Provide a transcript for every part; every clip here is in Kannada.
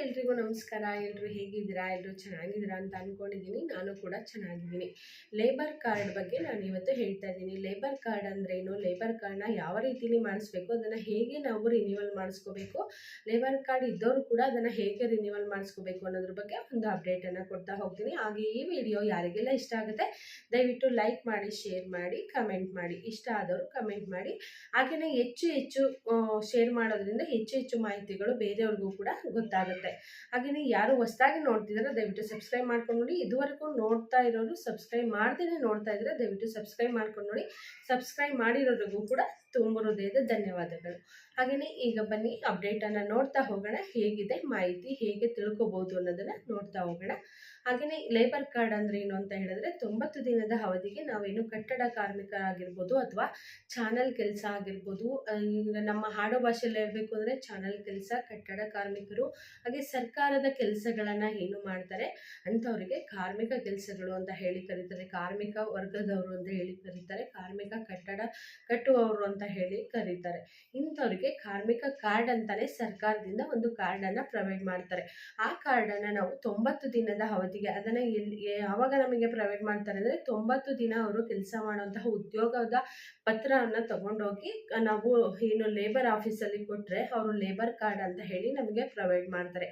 ಎಲ್ರಿಗೂ ನಮಸ್ಕಾರ. ಎಲ್ಲರೂ ಹೇಗಿದ್ದೀರಾ? ಎಲ್ಲರೂ ಚೆನ್ನಾಗಿದ್ದೀರಾ ಅಂತ ಅಂದ್ಕೊಂಡಿದ್ದೀನಿ ನಾನು ಕೂಡ ಚೆನ್ನಾಗಿದ್ದೀನಿ. ಲೇಬರ್ ಕಾರ್ಡ್ ಬಗ್ಗೆ ನಾನು ಇವತ್ತು ಹೇಳ್ತಾ ಇದ್ದೀನಿ. ಲೇಬರ್ ಕಾರ್ಡ್ ಅಂದ್ರೇನು? ಲೇಬರ್ ಕಾರ್ಡ್ನ ಯಾವ ರೀತಿಲಿ ಮಾಡಿಸ್ಬೇಕು? ಅದನ್ನು ಹೇಗೆ ನಾವು ರಿನ್ಯೂವಲ್ ಮಾಡಿಸ್ಕೋಬೇಕು? ಲೇಬರ್ ಕಾರ್ಡ್ ಇದ್ದವರು ಕೂಡ ಅದನ್ನು ಹೇಗೆ ರಿನ್ಯೂವಲ್ ಮಾಡಿಸ್ಕೋಬೇಕು ಅನ್ನೋದ್ರ ಬಗ್ಗೆ ಒಂದು ಅಪ್ಡೇಟನ್ನು ಕೊಡ್ತಾ ಹೋಗ್ತೀನಿ. ಹಾಗೆ ಈ ವಿಡಿಯೋ ಯಾರಿಗೆಲ್ಲ ಇಷ್ಟ ಆಗುತ್ತೆ, ದಯವಿಟ್ಟು ಲೈಕ್ ಮಾಡಿ ಶೇರ್ ಮಾಡಿ ಕಮೆಂಟ್ ಮಾಡಿ. ಇಷ್ಟ ಆದವರು ಕಮೆಂಟ್ ಮಾಡಿ. ಹಾಗೆಯೇ ಹೆಚ್ಚು ಹೆಚ್ಚು ಶೇರ್ ಮಾಡೋದ್ರಿಂದ ಹೆಚ್ಚು ಹೆಚ್ಚು ಮಾಹಿತಿಗಳು ಬೇರೆಯವ್ರಿಗೂ ಕೂಡ ಗೊತ್ತಾಗುತ್ತೆ. ಹಾಗೆಯೇ ಯಾರು ಹೊಸದಾಗಿ ನೋಡ್ತಿದ್ರೆ ದಯವಿಟ್ಟು ಸಬ್ಸ್ಕ್ರೈಬ್ ಮಾಡ್ಕೊಂಡು ನೋಡಿ. ಇದುವರೆಗೂ ನೋಡ್ತಾ ಇರೋರು ಸಬ್ಸ್ಕ್ರೈಬ್ ಮಾಡ್ದೇನೆ ನೋಡ್ತಾ ಇದ್ರೆ ದಯವಿಟ್ಟು ಸಬ್ಸ್ಕ್ರೈಬ್ ಮಾಡ್ಕೊಂಡು ನೋಡಿ. ಸಬ್ಸ್ಕ್ರೈಬ್ ಮಾಡಿರೋರಿಗೂ ಕೂಡ ತುಂಬ ಹೃದಯದ ಧನ್ಯವಾದಗಳು. ಹಾಗೆಯೇ ಈಗ ಬನ್ನಿ ಅಪ್ಡೇಟನ್ನು ನೋಡ್ತಾ ಹೋಗೋಣ. ಹೇಗಿದೆ, ಮಾಹಿತಿ ಹೇಗೆ ತಿಳ್ಕೊಬೋದು ಅನ್ನೋದನ್ನು ನೋಡ್ತಾ ಹೋಗೋಣ. ಹಾಗೆಯೇ ಲೇಬರ್ ಕಾರ್ಡ್ ಅಂದ್ರೆ ಏನು ಅಂತ ಹೇಳಿದ್ರೆ, ತೊಂಬತ್ತು ದಿನದ ಅವಧಿಗೆ ನಾವೇನು ಕಟ್ಟಡ ಕಾರ್ಮಿಕರಾಗಿರ್ಬೋದು ಅಥವಾ ಚಾನಲ್ ಕೆಲಸ ಆಗಿರ್ಬೋದು ಈಗ ನಮ್ಮ ಹಾಡು ಭಾಷೆಯಲ್ಲಿ ಹೇಳಬೇಕು ಅಂದರೆ ಚಾನಲ್ ಕೆಲಸ, ಕಟ್ಟಡ ಕಾರ್ಮಿಕರು, ಹಾಗೆ ಸರ್ಕಾರದ ಕೆಲಸಗಳನ್ನು ಏನು ಮಾಡ್ತಾರೆ, ಅಂಥವರಿಗೆ ಕಾರ್ಮಿಕ ಕೆಲಸಗಳು ಅಂತ ಹೇಳಿ ಕರೀತಾರೆ. ಕಾರ್ಮಿಕ ವರ್ಗದವರು ಅಂತ ಹೇಳಿ ಕರೀತಾರೆ. ಕಾರ್ಮಿಕ ಕಟ್ಟಡ ಕಟ್ಟುವವರು ಅಂತ ಹೇಳಿ ಕರೀತಾರೆ. ಇಂಥವ್ರಿಗೆ ಕಾರ್ಮಿಕ ಕಾರ್ಡ್ ಅಂತಾನೆ ಸರ್ಕಾರದಿಂದ ಒಂದು ಕಾರ್ಡನ್ನು ಪ್ರೊವೈಡ್ ಮಾಡ್ತಾರೆ. ಆ ಕಾರ್ಡನ್ನು ನಾವು ತೊಂಬತ್ತು ದಿನದ ಅವಧಿಗೆ ಅದನ್ನು ಯಾವಾಗ ನಮಗೆ ಪ್ರೊವೈಡ್ ಮಾಡ್ತಾರೆ ಅಂದರೆ ತೊಂಬತ್ತು ದಿನ ಅವರು ಕೆಲಸ ಮಾಡುವಂತಹ ಉದ್ಯೋಗದ ಪತ್ರವನ್ನು ತಗೊಂಡೋಗಿ ನಾವು ಏನು ಲೇಬರ್ ಆಫೀಸಲ್ಲಿ ಕೊಟ್ಟರೆ ಅವರು ಲೇಬರ್ ಕಾರ್ಡ್ ಅಂತ ಹೇಳಿ ನಮಗೆ ಪ್ರೊವೈಡ್ ಮಾಡ್ತಾರೆ.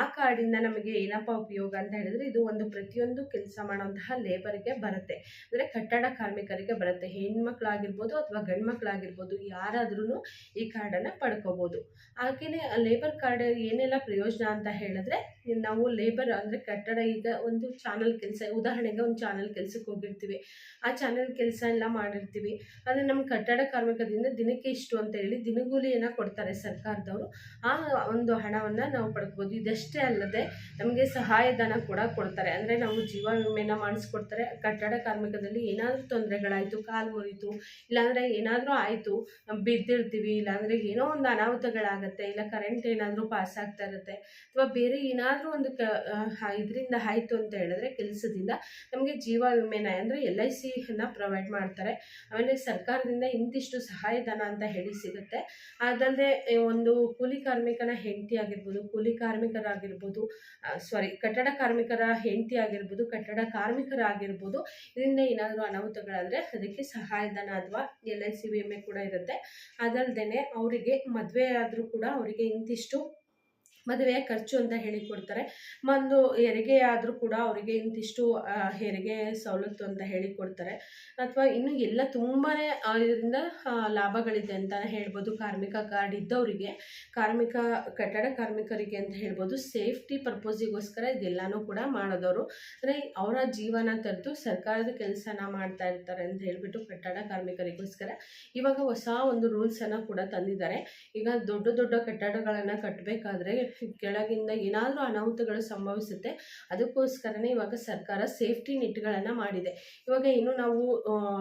ಆ ಕಾರ್ಡಿಂದ ನಮಗೆ ಏನಪ್ಪ ಉಪಯೋಗ ಅಂತ ಹೇಳಿದ್ರೆ ಇದು ಒಂದು ಪ್ರತಿಯೊಂದು ಕೆಲಸ ಮಾಡುವಂತಹ ಲೇಬರ್ಗೆ ಬರುತ್ತೆ. ಅಂದರೆ ಕಟ್ಟಡ ಕಾರ್ಮಿಕರಿಗೆ ಬರುತ್ತೆ. ಹೆಣ್ಮಕ್ಳಾಗಿರ್ಬೋದು ಅಥವಾ ಗಂಡು ಮಕ್ಕಳಾಗಿರ್ಬೋದು ಯಾರಾದ್ರೂ ಈ ಕಾರ್ಡನ್ನು ಪಡ್ಕೋಬೋದು. ಹಾಗೆಯೇ ಲೇಬರ್ ಕಾರ್ಡ್ ಏನೆಲ್ಲ ಪ್ರಯೋಜನ ಅಂತ ಹೇಳಿದ್ರೆ, ನಾವು ಲೇಬರ್ ಅಂದರೆ ಕಟ್ಟಡ ಈಗ ಒಂದು ಚಾನಲ್ ಕೆಲಸ, ಉದಾಹರಣೆಗೆ ಒಂದು ಚಾನಲ್ ಕೆಲಸಕ್ಕೆ ಹೋಗಿರ್ತೀವಿ. ಆ ಚಾನಲ್ ಕೆಲಸ ಎಲ್ಲ ಮಾಡಿರ್ತೀವಿ. ಆದರೆ ನಮ್ಮ ಕಟ್ಟಡ ಕಾರ್ಮಿಕದಿಂದ ದಿನಕ್ಕೆ ಇಷ್ಟು ಅಂತ ಹೇಳಿ ದಿನಗೂಲಿಯನ್ನು ಕೊಡ್ತಾರೆ ಸರ್ಕಾರದವರು. ಆ ಒಂದು ಹಣವನ್ನು ನಾವು ಪಡ್ಕೋಬೋದು. ಇದಷ್ಟೇ ಅಲ್ಲದೆ ನಮಗೆ ಸಹಾಯಧನ ಕೂಡ ಕೊಡ್ತಾರೆ. ಅಂದರೆ ನಾವು ಜೀವ ವಿಮೆನ ಮಾಡಿಸ್ಕೊಡ್ತಾರೆ. ಕಟ್ಟಡ ಕಾರ್ಮಿಕದಲ್ಲಿ ಏನಾದರೂ ತೊಂದರೆಗಳಾಯಿತು, ಕಾಲು ಮುರಿತು ಇಲ್ಲಾಂದರೆ ಏನಾದರೂ ಆಯಿತು ಬಿದ್ದಿರ್ತೀವಿ, ಇಲ್ಲಾಂದರೆ ಏನೋ ಒಂದು ಅನಾಹುತಗಳಾಗತ್ತೆ, ಇಲ್ಲ ಕರೆಂಟ್ ಏನಾದರೂ ಪಾಸ್ ಆಗ್ತಾ ಇರುತ್ತೆ, ಅಥವಾ ಬೇರೆ ಏನಾದರೂ ಒಂದು ಕ ಇದರಿಂದ ಆಯಿತು ಅಂತ ಹೇಳಿದ್ರೆ ಕೆಲಸದಿಂದ ನಮಗೆ ಜೀವ ವಿಮೆನ ಅಂದರೆ ಎಲ್ ಐ ಸಿಯನ್ನು ಪ್ರೊವೈಡ್ ಮಾಡ್ತಾರೆ. ಆಮೇಲೆ ಸರ್ಕಾರದಿಂದ ಇಂತಿಷ್ಟು ಸಹಾಯಧನ ಅಂತ ಹೇಳಿ ಸಿಗುತ್ತೆ. ಅದಲ್ಲದೆ ಒಂದು ಕೂಲಿ ಕಾರ್ಮಿಕನ ಹೆಂಡತಿ ಆಗಿರ್ಬೋದು, ಕೂಲಿ ಕಾರ್ಮಿಕರಾಗಿರ್ಬೋದು ಸಾರಿ ಕಟ್ಟಡ ಕಾರ್ಮಿಕರ ಹೆಂಡತಿ ಆಗಿರ್ಬೋದು, ಕಟ್ಟಡ ಕಾರ್ಮಿಕರಾಗಿರ್ಬೋದು, ಇದರಿಂದ ಏನಾದರೂ ಅನಾಹುತಗಳಾದರೆ ಅದಕ್ಕೆ ಸಹಾಯಧನ ಅಥವಾ ಎಲ್ ಐ ಸಿ ವಿಮೆ ಕೂಡ ಇರುತ್ತೆ. ಅದಲ್ಲದೆ ಅವರಿಗೆ ಮದುವೆ ಆದರೂ ಕೂಡ ಅವರಿಗೆ ಇಂತಿಷ್ಟು ಮದುವೆಯ ಖರ್ಚು ಅಂತ ಹೇಳಿ ಕೊಡ್ತಾರೆ. ಒಂದು ಹೆರಿಗೆ ಆದರೂ ಕೂಡ ಅವರಿಗೆ ಇಂತಿಷ್ಟು ಹೆರಿಗೆ ಸವಲತ್ತು ಅಂತ ಹೇಳಿ ಕೊಡ್ತಾರೆ. ಅಥವಾ ಇನ್ನು ಎಲ್ಲ ತುಂಬಾ ಇದರಿಂದ ಲಾಭಗಳಿದೆ ಅಂತ ಹೇಳ್ಬೋದು. ಕಾರ್ಮಿಕ ಕಾರ್ಡ್ ಇದ್ದವರಿಗೆ, ಕಾರ್ಮಿಕ, ಕಟ್ಟಡ ಕಾರ್ಮಿಕರಿಗೆ ಅಂತ ಹೇಳ್ಬೋದು, ಸೇಫ್ಟಿ ಪರ್ಪೋಸಿಗೋಸ್ಕರ ಇದೆಲ್ಲನೂ ಕೂಡ ಮಾಡೋದವರು. ಅಂದರೆ ಅವರ ಜೀವನ ತೆರೆದು ಸರ್ಕಾರದ ಕೆಲಸನ ಮಾಡ್ತಾ ಇರ್ತಾರೆ ಅಂತ ಹೇಳಿಬಿಟ್ಟು ಕಟ್ಟಡ ಕಾರ್ಮಿಕರಿಗೋಸ್ಕರ ಇವಾಗ ಹೊಸ ಒಂದು ರೂಲ್ಸನ್ನು ಕೂಡ ತಂದಿದ್ದಾರೆ. ಈಗ ದೊಡ್ಡ ದೊಡ್ಡ ಕಟ್ಟಡಗಳನ್ನು ಕಟ್ಟಬೇಕಾದ್ರೆ ಕೆಳಗಿಂದ ಏನಾದರೂ ಅನಾಹುತಗಳು ಸಂಭವಿಸುತ್ತೆ, ಅದಕ್ಕೋಸ್ಕರನೇ ಇವಾಗ ಸರ್ಕಾರ ಸೇಫ್ಟಿ ನೆಟ್ಗಳನ್ನು ಮಾಡಿದೆ. ಇವಾಗ ಇನ್ನು ನಾವು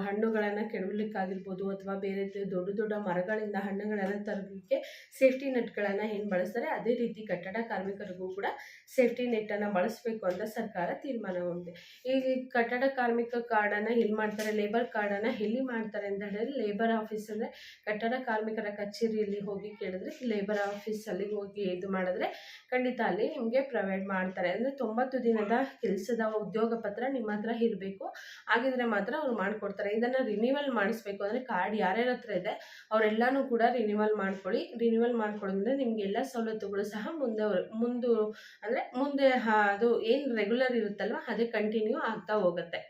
ಹಣ್ಣುಗಳನ್ನು ಕೆಡವಲಿಕ್ಕಾಗಿರ್ಬೋದು ಅಥವಾ ಬೇರೆ ದೊಡ್ಡ ದೊಡ್ಡ ಮರಗಳಿಂದ ಹಣ್ಣುಗಳನ್ನು ತರಲಿಕ್ಕೆ ಸೇಫ್ಟಿ ನೆಟ್ಗಳನ್ನು ಏನು ಬಳಸ್ತಾರೆ, ಅದೇ ರೀತಿ ಕಟ್ಟಡ ಕಾರ್ಮಿಕರಿಗೂ ಕೂಡ ಸೇಫ್ಟಿ ನೆಟ್ಟನ್ನು ಬಳಸಬೇಕು ಅಂತ ಸರ್ಕಾರ ತೀರ್ಮಾನ ಹೊಂದಿದೆ. ಈ ಕಟ್ಟಡ ಕಾರ್ಮಿಕ ಕಾರ್ಡನ್ನು ಎಲ್ಲಿ ಮಾಡ್ತಾರೆ, ಲೇಬರ್ ಕಾರ್ಡನ್ನು ಎಲ್ಲಿ ಮಾಡ್ತಾರೆ ಅಂತ ಹೇಳಿದ್ರೆ, ಲೇಬರ್ ಆಫೀಸ್ ಅಂದರೆ ಕಟ್ಟಡ ಕಾರ್ಮಿಕರ ಕಚೇರಿಯಲ್ಲಿ ಹೋಗಿ ಕೇಳಿದ್ರೆ, ಲೇಬರ್ ಆಫೀಸಲ್ಲಿ ಹೋಗಿ ಇದು ಮಾಡಿದ್ರೆ ಖಂಡಿತ ಅಲ್ಲಿ ನಿಮಗೆ ಪ್ರೊವೈಡ್ ಮಾಡ್ತಾರೆ. ಅಂದರೆ ತೊಂಬತ್ತು ದಿನದ ಕೆಲಸದ ಉದ್ಯೋಗ ಪತ್ರ ನಿಮ್ಮ ಹತ್ರ ಇರಬೇಕು. ಹಾಗಿದ್ರೆ ಮಾತ್ರ ಅವ್ರು ಮಾಡಿಕೊಡ್ತಾರೆ. ಇದನ್ನು ರಿನ್ಯೂವಲ್ ಮಾಡಿಸ್ಬೇಕು ಅಂದರೆ ಕಾರ್ಡ್ ಯಾರ್ಯಾರ ಹತ್ರ ಇದೆ ಅವರೆಲ್ಲನೂ ಕೂಡ ರಿನ್ಯೂವಲ್ ಮಾಡ್ಕೊಳ್ಳಿ. ರಿನ್ಯೂವಲ್ ಮಾಡ್ಕೊಳ್ಳೋದ್ರಿಂದ ನಿಮಗೆ ಎಲ್ಲ ಸವಲತ್ತುಗಳು ಸಹ ಮುಂದೆ ಮುಂದು ಅಂದರೆ ಮುಂದೆ ಅದು ಏನು ರೆಗ್ಯುಲರ್ ಇರುತ್ತಲ್ವ ಅದೇ ಕಂಟಿನ್ಯೂ ಆಗ್ತಾ ಹೋಗುತ್ತೆ.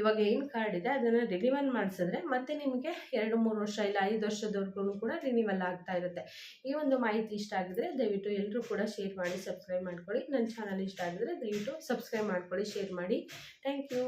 ಇವಾಗ ಏನು ಕಾರ್ಡ್ ಇದೆ, ಅದನ್ನು ರಿನಿವಲ್ ಮಾಡಿಸಿದ್ರೆ ಮತ್ತೆ ನಿಮಗೆ ಎರಡು, ಮೂರು ವರ್ಷ ಇಲ್ಲ, ಐದು ವರ್ಷದವರೆಗೂ ಕೂಡ ರಿನಿವಲ್ ಆಗ್ತಾ ಇರುತ್ತೆ. ಈ ಒಂದು ಮಾಹಿತಿ ಇಷ್ಟ ಆಗಿದ್ರೆ ದಯವಿಟ್ಟು ಎಲ್ಲರೂ ಕೂಡ ಶೇರ್ ಮಾಡಿ ಸಬ್ಸ್ಕ್ರೈಬ್ ಮಾಡ್ಕೊಳ್ಳಿ. ನನ್ನ ಚಾನಲ್ ಇಷ್ಟ ಆಗಿದ್ರೆ ದಯವಿಟ್ಟು ಸಬ್ಸ್ಕ್ರೈಬ್ ಮಾಡ್ಕೊಳ್ಳಿ ಶೇರ್ ಮಾಡಿ. Thank you